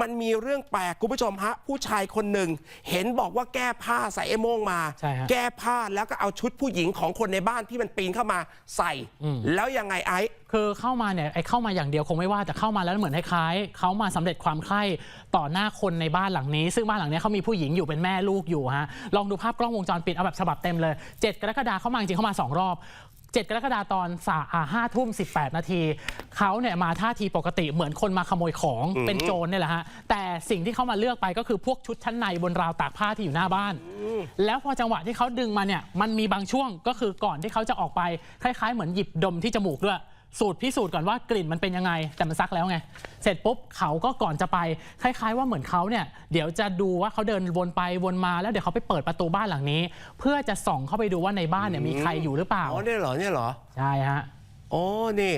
มันมีเรื่องแปลกคุณผู้ชมฮะ ผู้ชายคนหนึ่ง เห็นบอกว่าแก้ผ้าใส่ไอ้โม่งมา ใช่ฮะแก้ผ้าแล้วก็เอาชุดผู้หญิงของคนในบ้านที่มันปีนเข้ามาใส่แล้วยังไงไอ้คือเข้ามาเนี่ยไอ้เข้ามาอย่างเดียวคงไม่ว่าแต่เข้ามาแล้วเหมือนคล้ายๆเขามาสำเร็จความใคร่ต่อหน้าคนในบ้านหลังนี้ ซึ่งบ้านหลังนี้เขามีผู้หญิงอยู่เป็นแม่ลูกอยู่ฮะลองดูภาพกล้องวงจรปิดเอาแบบฉบับเต็มเลย 7 กรกฎาคมเข้ามาจริงๆเข้ามา2รอบ 7 กรกฎาคมตอนสาห้าทุ่มสินาทีเขาเนี่ยมาท่าทีปกติเหมือนคนมาขโมยของเป็นโจรเนี่ยแหละฮะแต่สิ่งที่เขามาเลือกไปก็คือพวกชุดชั้นในบนราวตากผ้าที่อยู่หน้าบ้าน แล้วพอจังหวะที่เขาดึงมาเนี่ยมันมีบางช่วงก็คือก่อนที่เขาจะออกไปคล้ายๆ เหมือนหยิบดมที่จมูกด้วย สูตรพิสูจน์ก่อนว่ากลิ่นมันเป็นยังไง แต่มันซักแล้วไง เสร็จปุ๊บเขาก็ก่อนจะไป คล้าย ๆ ว่าเหมือนเขาเนี่ยเดี๋ยวจะดูว่าเขาเดินวนไปวนมาแล้วเดี๋ยวเขาไปเปิดประตูบ้านหลังนี้ เพื่อจะส่องเข้าไปดูว่าในบ้านเนี่ยมีใครอยู่หรือเปล่าอ๋อเนี่ยเหรอเนี่ยเหรอใช่ฮะอ๋อนี่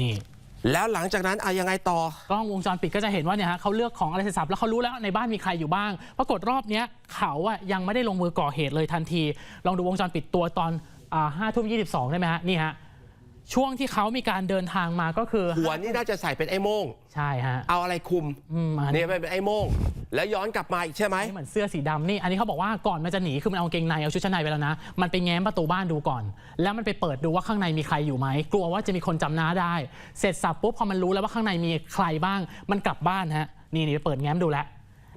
นี่ แล้วหลังจากนั้นอะยังไงต่อกล้องวงจรปิดก็จะเห็นว่าเนี่ยฮะเขาเลือกของอะไรเสร็จสับแล้วเขารู้แล้วในบ้านมีใครอยู่บ้าง ปรากฏรอบเนี้ยเขาอะยังไม่ได้ลงมือก่อเหตุเลยทันที ลองดูวงจรปิดตัวตอนห้าทุ่มยี่สิบสองได้ไหมฮะนี่ฮะ ช่วงที่เขามีการเดินทางมาก็คือหัวนี่น่าจะใส่เป็นไอ้โม่งใช่ฮะเอาอะไรคุมอืมอันเนี่นี้ยเป็นไอ้โม่งแล้วย้อนกลับมาอีกใช่ไหม เหมือนเสื้อสีดำนี่ อันนี้เขาบอกว่าก่อนมันจะหนีคือมันเอากางเกงในเอาชุดชั้นในไปแล้วนะ มันไปแง้มประตูบ้านดูก่อน แล้วมันไปเปิดดูว่าข้างในมีใครอยู่ไหมกลัวว่าจะมีคนจำหน้าได้ เสร็จสับปุ๊บพอมันรู้แล้วว่าข้างในมีใครบ้าง มันกลับบ้านฮะนี่นี่ไปเปิดแง้มดูแล้ว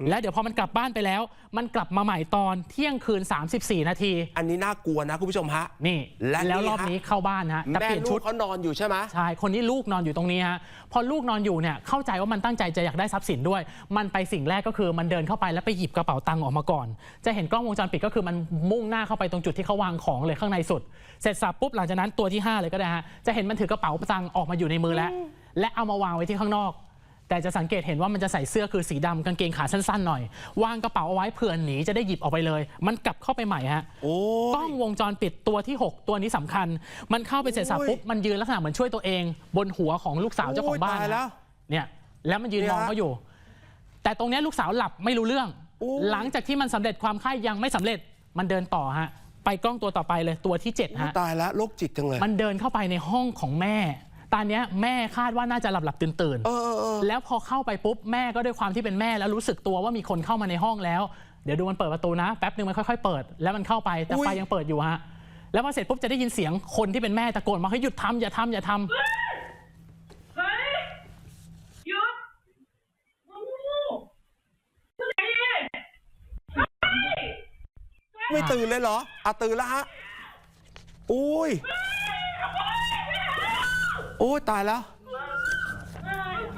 แล้วเดี๋ยวพอมันกลับบ้านไปแล้ว มันกลับมาใหม่ตอนเที่ยงคืน 34 นาที อันนี้น่ากลัวนะคุณผู้ชมฮะ นี่และนี่แล้วรอบฮะนี้เข้าบ้านฮะจะแม่เปลี่ยนลูชุกดเขานอนอยู่ใช่ไหมใช่คนที่ลูกนอนอยู่ตรงนี้ฮะพอลูกนอนอยู่เนี่ยเข้าใจว่ามันตั้งใจจะอยากได้ทรัพย์สินด้วย มันไปสิ่งแรกก็คือมันเดินเข้าไปแล้วไปหยิบกระเป๋าตังค์ออกมาก่อน จะเห็นกล้องวงจรปิดก็คือมันมุ่งหน้าเข้าไปตรงจุดที่เขาวางของเลยข้างในสุด เสร็จสับปุ๊บหลังจากนั้นตัวที่ 5 เลยก็ได้ฮะจะเห็นมันถือกระเป๋าตังค์ออกมาอยู่ในมือแล้วและเอามาวางไว้ที่ข้างนอก แต่จะสังเกตเห็นว่ามันจะใส่เสื้อคือสีดำกางเกงขาสั้นๆหน่อย วางกระเป๋าเอาไว้เผื่อหนีจะได้หยิบออกไปเลย มันกลับเข้าไปใหม่ฮะโอ้กล้องวงจรปิดตัวที่ 6 ตัวนี้สำคัญ มันเข้าไปเสร็จสับโอ้ยปุ๊บมันยืนลักษณะเหมือนช่วยตัวเอง บนหัวของลูกสาวเจ้าของบ้านโอ้ยตายแล้ว เนี่ยแล้วมันยืนเนี่ยมองเขาอยู่ แต่ตรงเนี้ยลูกสาวหลับไม่รู้เรื่อง โอ้ย หลังจากที่มันสำเร็จความไข้ยังไม่สำเร็จมันเดินต่อฮะไปกล้องตัวต่อไปเลยตัวที่7ฮะ ตายแล้วโรคจิตจังเลย มันเดินเข้าไปในห้องของแม่ ตอนเนี้ยแม่คาดว่าน่าจะหลับหลับตื่นตื่นๆเออเออเออแล้วพอเข้าไปปุ๊บแม่ก็ด้วยความที่เป็นแม่แล้วรู้สึกตัวว่ามีคนเข้ามาในห้องแล้ว เดี๋ยวดูมันเปิดประตูนะแป๊บหนึ่งมันค่อยๆเปิด แล้วมันเข้าไปแต่อุ๊ยไฟยังเปิดอยู่ฮะแล้วพอเสร็จปุ๊บจะได้ยินเสียงคนที่เป็นแม่ตะโกนมาให้หยุดทำอย่าทำอย่าทำเฮ้ยหยุดมึงงูมึงไหนเนี่ยเฮ้ยไม่ตื่นเลยเหรออะตื่นแล้วฮะอุ้ย โอ้ยตายแล้ว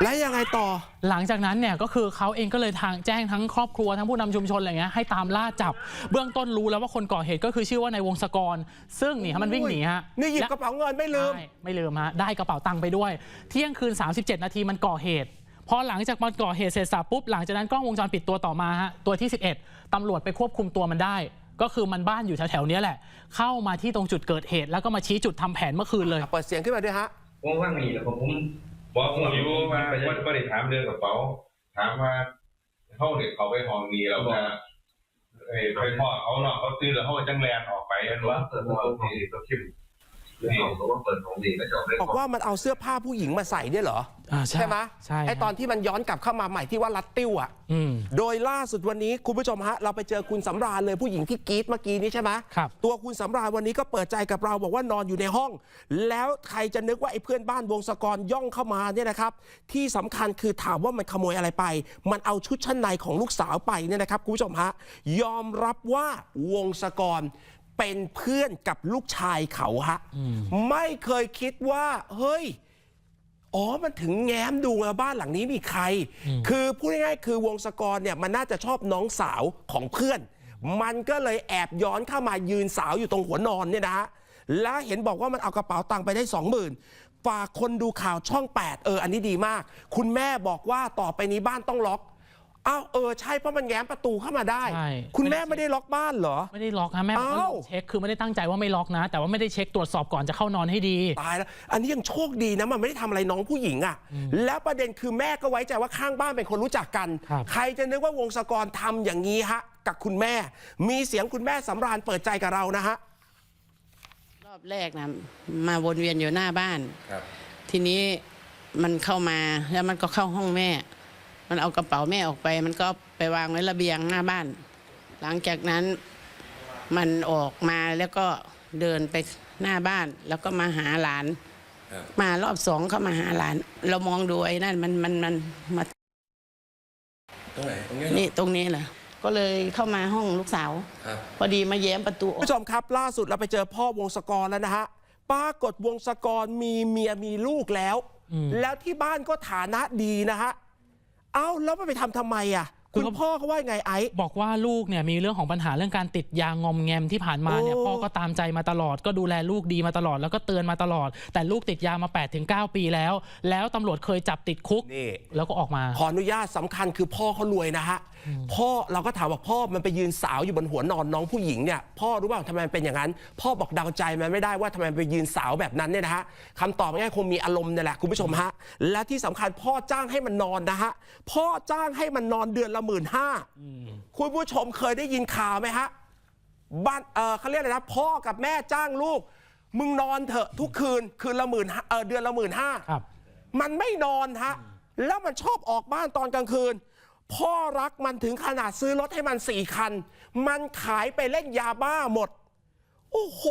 แล้วยังไงต่อ หลังจากนั้นเนี่ยก็คือเขาเองก็เลยทางแจ้งทั้งครอบครัวทั้งผู้นำชุมชนอะไรเงี้ยให้ตามล่าจับ เบื้องต้นรู้แล้วว่าคนก่อเหตุก็คือชื่อว่านายวงศกร ซึ่งนี่ฮะมันวิ่งหนีฮะนี่หยิบและกระเป๋าเงินไม่ลืม ใช่ไม่ลืมฮะได้กระเป๋าตังค์ไปด้วย เที่ยงคืน 37 นาทีมันก่อเหตุพอหลังจากมันก่อเหตุเสร็จสับปุ๊บหลังจากนั้นกล้องวงจรปิดตัวต่อมาฮะตัวที่ 11ตำรวจไปควบคุมตัวมันได้ ก็คือมันบ้านอยู่แถวๆเนี้ยแหละ เข้ามาที่ตรงจุดเกิดเหตุ แล้วก็มาชี้จุดทำแผนเมื่อคืนเลย เปิดเสียงขึ้นมาด้วยฮะ ผมว่างนี่แหละผมผมบอกผมอยู่ว่าไปยังว่าไม่ได้ถามเรื่องกระเป๋า ถามว่าเขาเนี่ยเขาไปห้องนี้แล้วก็เอ้ไปพ่อเขาเนาะเขาซื้อแล้วเขาจังแลนออกไปอันว่าเปิดห้องนี้ก็คิดเรื่องของว่าเปิดห้องนี้ก็จบได้บอกว่ามันเอาเสื้อผ้าผู้หญิงมาใส่เนี่ยเหรอ อ่าใช่ไหมใช่ไอตอนที่มันย้อนกลับเข้ามาใหม่ที่ว่ารัดติ้วอะอืมโดยล่าสุดวันนี้คุณผู้ชมฮะ เราไปเจอคุณสำราญเลยผู้หญิงที่กรีดเมื่อกี้นี้ใช่ไหมครับ ตัวคุณสำราญวันนี้ก็เปิดใจกับเราบอกว่านอนอยู่ในห้อง แล้วใครจะนึกว่าไอ้เพื่อนบ้านวงศกรย่องเข้ามาเนี่ยนะครับ ที่สำคัญคือถามว่ามันขโมยอะไรไป มันเอาชุดชั้นในของลูกสาวไปเนี่ยนะครับคุณผู้ชมฮะยอมรับว่าวงศกรเป็นเพื่อนกับลูกชายเขาฮะไม่เคยคิดว่า เฮ้ย อ๋อ มันถึงแง้มดูว่าบ้านหลังนี้มีใคร คือพูดง่ายๆคือวงศกรเนี่ยมันน่าจะชอบน้องสาวของเพื่อน มันก็เลยแอบย้อนเข้ามายืนสาวอยู่ตรงหัวนอนเนี่ยนะฮะแล้วเห็นบอกว่ามันเอากระเป๋าตังค์ไปได้สองหมื่นฝากคนดูข่าวช่อง 8 เออ อันนี้ดีมาก คุณแม่บอกว่าต่อไปนี้บ้านต้องล็อก อ้าวเออใช่เพราะมันแง้มประตูเข้ามาได้ ใช่ คุณแม่ไม่ได้ล็อกบ้านเหรอ ไม่ได้ล็อกนะแม่บอกว่าอ้าว เช็คคือไม่ได้ตั้งใจว่าไม่ล็อกนะ แต่ว่าไม่ได้เช็คตรวจสอบก่อนจะเข้านอนให้ดี ตายแล้ว อันนี้ยังโชคดีนะมันไม่ได้ทำอะไรน้องผู้หญิงอะ่ะ แล้วประเด็นคือแม่ก็ไว้ใจว่าข้างบ้านเป็นคนรู้จักกัน ครับ ใครจะนึกว่าวงศกรทำอย่างนี้ฮะ กับคุณแม่ มีเสียงคุณแม่สำราญเปิดใจกับเรานะฮะ รอบแรกนะมาวนเวียนอยู่หน้าบ้าน ครับ ทีนี้มันเข้ามาแล้วมันก็เข้าห้องแม่ มันเอากระเป๋าแม่ออกไป มันก็ไปวางไว้ระเบียงหน้าบ้าน หลังจากนั้นมันออกมาแล้วก็เดินไปหน้าบ้านแล้วก็มาหาหลาน มารอบสองเข้ามาหาหลาน เรามองดูไอ้นั่นมันมันมันมาตรงไหนตรงนี้นี่ตรงนี้แหละก็เลยเข้ามาห้องลูกสาวครับ พอดีมาแย้มประตูออกคุณผู้ชมครับล่าสุดเราไปเจอพ่อวงศกรแล้วนะฮะปรากฏวงศกรมีเมียมีลูกแล้วอืมแล้วที่บ้านก็ฐานะดีนะฮะ เอ้าแล้วมันไปทำทำไมอะ คุณพ่อเขาว่าไงไอ้บอกว่าลูกเนี่ยมีเรื่องของปัญหาเรื่องการติดยางอมแงมที่ผ่านมาเนี่ยโอ้พ่อก็ตามใจมาตลอด ก็ดูแลลูกดีมาตลอดแล้วก็เตือนมาตลอด แต่ลูกติดยามา8-9ถึงปีแล้ว แล้วตำรวจเคยจับติดคุกนี่แล้วก็ออกมา ขออนุญาตสำคัญคือพ่อเขารวยนะฮะพ่อเราก็ถามว่าพ่อมันไปยืนสาวอยู่บนหัวนอนน้องผู้หญิงเนี่ยพ่อรู้เปล่าทำไมมันเป็นอย่างนั้น พ่อบอกเดาใจมันไม่ได้ว่าทำไมมันไปยืนสาวแบบนั้นเนี่ยนะฮะคำตอบง่ายๆคงมีอารมณ์เนี่ยแหละคุณผู้ชมฮะและที่สำคัญพ่อจ้างให้มันนอนนะฮะพ่อจ้างให้มันนอนเดือนละหมื่นห้าคุณผู้ชมเคยได้ยินข่าวไหมฮะบ้านเออเขาเรียกอะไรนะพ่อกับแม่จ้างลูก มึงนอนเถอะทุกคืนคืนละหมื่นเออเดือนละหมื่นห้าครับ มันไม่นอนฮะแล้วมันชอบออกบ้านตอนกลางคืน พ่อรักมันถึงขนาดซื้อรถให้มันสี่คัน มันขายไปเล่นยาบ้าหมด โอ้โห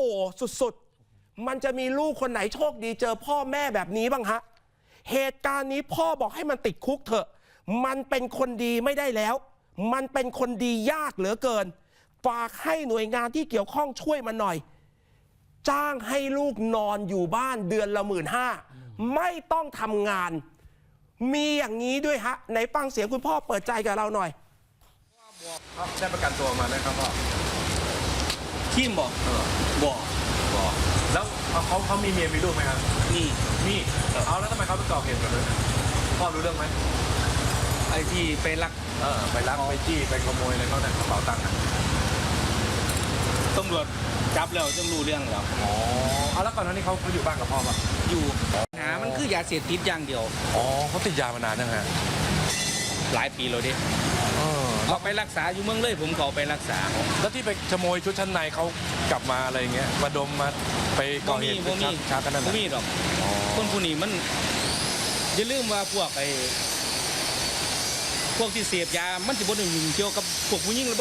สุดๆ มันจะมีลูกคนไหนโชคดีเจอพ่อแม่แบบนี้บ้างฮะเหตุการณ์นี้พ่อบอกให้มันติดคุกเถอะ มันเป็นคนดีไม่ได้แล้ว มันเป็นคนดียากเหลือเกิน ฝากให้หน่วยงานที่เกี่ยวข้องช่วยมันหน่อย จ้างให้ลูกนอนอยู่บ้านเดือนละหมื่นห้าไม่ต้องทำงาน มีอย่างนี้ด้วยฮะไหนฟังเสียงคุณพ่อเปิดใจกับเราหน่อยได้ประกันตัวมาไหมครับพ่อทีมบอกบอกบอกแล้วเขาเขาเขามีเมียมีลูกไหมครับนี่มีเอาแล้วทำไมเขาไปก่อเหตุแบบนั้นพ่อรู้เรื่องไหม ไอ้ที่ไปลักเออไปลักไปจี้ไปขโมยอะไรเขาเนี่ยกระเป๋าตังค์อะตำรวจจับแล้วต้องรู้เรื่องแล้วอ๋อเอาแล้วก่อนหน้านี้เขาเขาอยู่บ้านกับพ่อป่ะอยู่หามันคือยาเสพติดอย่างเดียว อ๋อเขาติดยามานานยังฮะหลายปีแล้วดิเออเอาไปรักษาอยู่เมืองเลยผมก็เอาไปรักษาแล้วที่ไปขโมยชุดชั้นในเขากลับมาอะไรอย่างเงี้ยมาดมมาไปก่บ่อเหมีตุบ่มีช้ากันนั่นบ่น่ะมีหรอก อ๋อคนผู้นี้มันอย่าลืมว่าพวกไอ้ พวกที่เสพยามันจะบ่ได้เกี่ยวกับพวกผู้หญิง